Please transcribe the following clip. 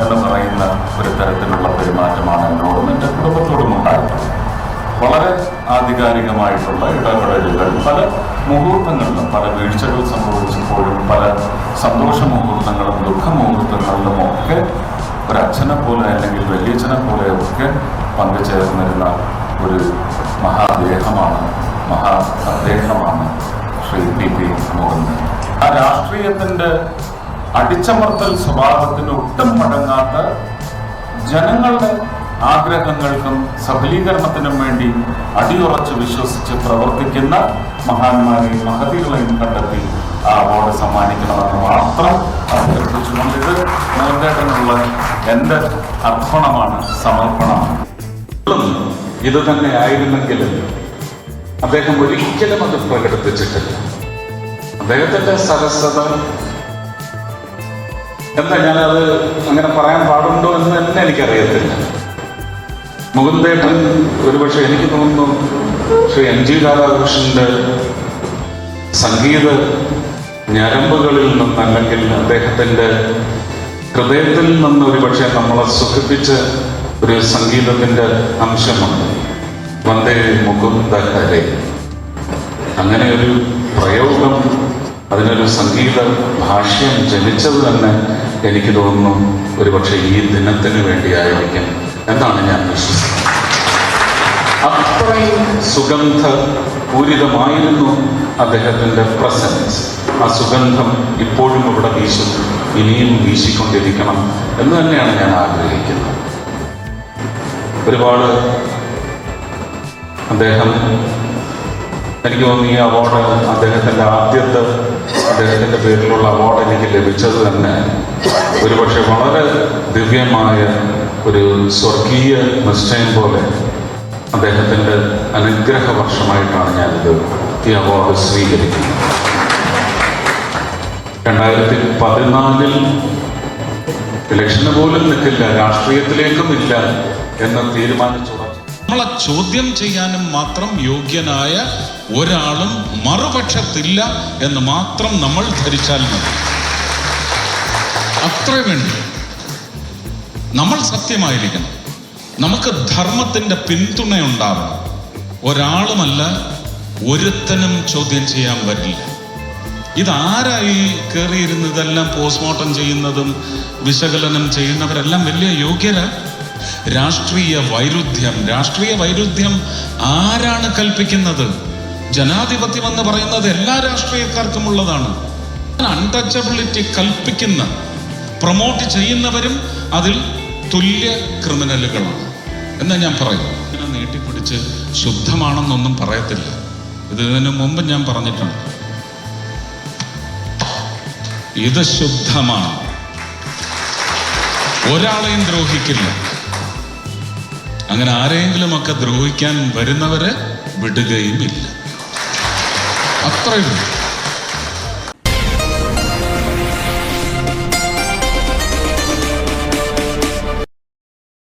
എന്ന് പറയുന്ന ഒരു തരത്തിലുള്ള പെരുമാറ്റമാണ് എന്നോടും എന്റെ കുടുംബത്തോടും ഉണ്ടായിട്ടുള്ളത് വളരെ ആധികാരികമായിട്ടുള്ള ഇടപെടലുകൾ പല മുഹൂർത്തങ്ങളിലും പല വീഴ്ചകൾ സംഭവിച്ചപ്പോഴും പല സന്തോഷ മുഹൂർത്തങ്ങളും ദുഃഖ മുഹൂർത്തങ്ങളിലും ഒക്കെ ഒരച്ഛനെ പോലെ അല്ലെങ്കിൽ വലിയച്ഛനെ പോലെ ഒക്കെ പങ്കുചേർന്നിരുന്ന ഒരു മഹാദേഹമാണ് മഹാ അദ്ദേഹമാണ് ശ്രീ പി പി മോഹൻ ആ രാഷ്ട്രീയത്തിന്റെ അടിച്ചമർത്തൽ സ്വഭാവത്തിന് ഒട്ടും മടങ്ങാത്ത ജനങ്ങളുടെ ആഗ്രഹങ്ങൾക്കും സഫലീകരണത്തിനും വേണ്ടി അടിയുറച്ച് വിശ്വസിച്ച് പ്രവർത്തിക്കുന്ന മഹാന്മാരെയും മഹതികളെയും കണ്ടെത്തി ആ അവാർഡ് സമ്മാനിക്കണമെന്ന് മാത്രം അഭ്യർത്ഥിച്ചുകൊണ്ട് ഇത് മോഹൻചേട്ടനുള്ള എന്റെ അർപ്പണമാണ് സമർപ്പണമാണ് ഇത് തന്നെ ആയിരുന്നെങ്കിൽ അദ്ദേഹം ഒരിക്കലും അത് പ്രകടിപ്പിച്ചിട്ടില്ല. അദ്ദേഹത്തിന്റെ സരസത എന്താ ഞാനത് അങ്ങനെ പറയാൻ പാടുണ്ടോ എന്ന് തന്നെ എനിക്കറിയത്തില്ല. മുകുന്ദേട്ടൻ ഒരുപക്ഷെ എനിക്ക് തോന്നുന്നു ശ്രീ എം ജി രാധാകൃഷ്ണന്റെ സംഗീത ഞരമ്പുകളിൽ നിന്നല്ലെങ്കിൽ അദ്ദേഹത്തിന്റെ ഹൃദയത്തിൽ നിന്ന് ഒരുപക്ഷെ നമ്മളെ സുഖിപ്പിച്ച ഒരു സംഗീതത്തിന്റെ അംശമുണ്ട്. വന്ദേ മുകുന്ദ ഹരേ അങ്ങനെ ഒരു പ്രയോഗം അതിനൊരു സംഗീത ഭാഷ്യം ജനിച്ചത് തന്നെ എനിക്ക് തോന്നുന്നു ഒരുപക്ഷെ ഈ ദിനത്തിന് വേണ്ടിയായിരിക്കും എന്നാണ് ഞാൻ വിശ്വസിക്കുന്നത്. അത്രയും സുഗന്ധ പൂരിതമായിരുന്നു അദ്ദേഹത്തിന്റെ പ്രസൻസ്. ആ സുഗന്ധം ഇപ്പോഴും ഇവിടെ വീശുന്നു ഇനിയും വീശിക്കൊണ്ടിരിക്കണം എന്ന് തന്നെയാണ് ഞാൻ ആഗ്രഹിക്കുന്നത്. ഒരുപാട് അദ്ദേഹം എനിക്ക് തോന്നുന്നു ഈ അവാർഡ് അദ്ദേഹത്തിന്റെ ആദ്യത്തെ അദ്ദേഹത്തിന്റെ പേരിലുള്ള അവാർഡ് എനിക്ക് ലഭിച്ചത് തന്നെ ഒരുപക്ഷെ വളരെ ദിവ്യമായ ഒരു സ്വർഗീയ നിശ്ചയം പോലെ അദ്ദേഹത്തിന്റെ അനുഗ്രഹ വർഷമായിട്ടാണ് ഞാനിത് ഈ അവാർഡ് സ്വീകരിക്കുന്നത്. രണ്ടായിരത്തി പതിനാലിൽ ഇലക്ഷന് പോലും നിൽക്കില്ല രാഷ്ട്രീയത്തിലേക്കും ഇല്ല എന്ന് തീരുമാനിച്ചു നമ്മളെ ചോദ്യം ചെയ്യാനും മാത്രം യോഗ്യനായ ഒരാളും മറുപക്ഷത്തില്ല എന്ന് മാത്രം നമ്മൾ ധരിച്ചാൽ മതി. അത്ര വേണ്ടി. നമ്മൾ സത്യമായിരിക്കണം. നമുക്ക് ധർമ്മത്തിന്റെ പിന്തുണയുണ്ടാവണം. ഒരാളുമല്ല ഒരുത്തനും ചോദ്യം ചെയ്യാൻ പറ്റില്ല ഇതാരായി കയറിയിരുന്നതെല്ലാം പോസ്റ്റ്മോർട്ടം ചെയ്യുന്നതും വിശകലനം ചെയ്യുന്നവരെല്ലാം വലിയ യോഗ്യരാ. രാഷ്ട്രീയ വൈരുദ്ധ്യം. രാഷ്ട്രീയ വൈരുദ്ധ്യം ആരാണ് കൽപ്പിക്കുന്നത്? ജനാധിപത്യം എന്ന് പറയുന്നത് എല്ലാ രാഷ്ട്രീയക്കാർക്കും ഉള്ളതാണ്. അൺടച്ചബിലിറ്റി കൽപ്പിക്കുന്ന പ്രൊമോട്ട് ചെയ്യുന്നവരും അതിൽ തുല്യ ക്രിമിനലുകളാണ്. എന്ന് ഞാൻ പറയും ഇങ്ങനെ നീട്ടിപ്പിടിച്ച് ശുദ്ധമാണെന്നൊന്നും പറയത്തില്ല. ഇത് ഇതിനു മുമ്പ് ഞാൻ പറഞ്ഞിട്ടുണ്ട്. ഇത് ശുദ്ധമാണ്. ഒരാളെയും ദ്രോഹിക്കില്ല. അങ്ങനെ ആരെങ്കിലും ഒക്കെ ദ്രോഹിക്കാൻ വരുന്നവരെ വിടുകയും ഇല്ല അത്രയും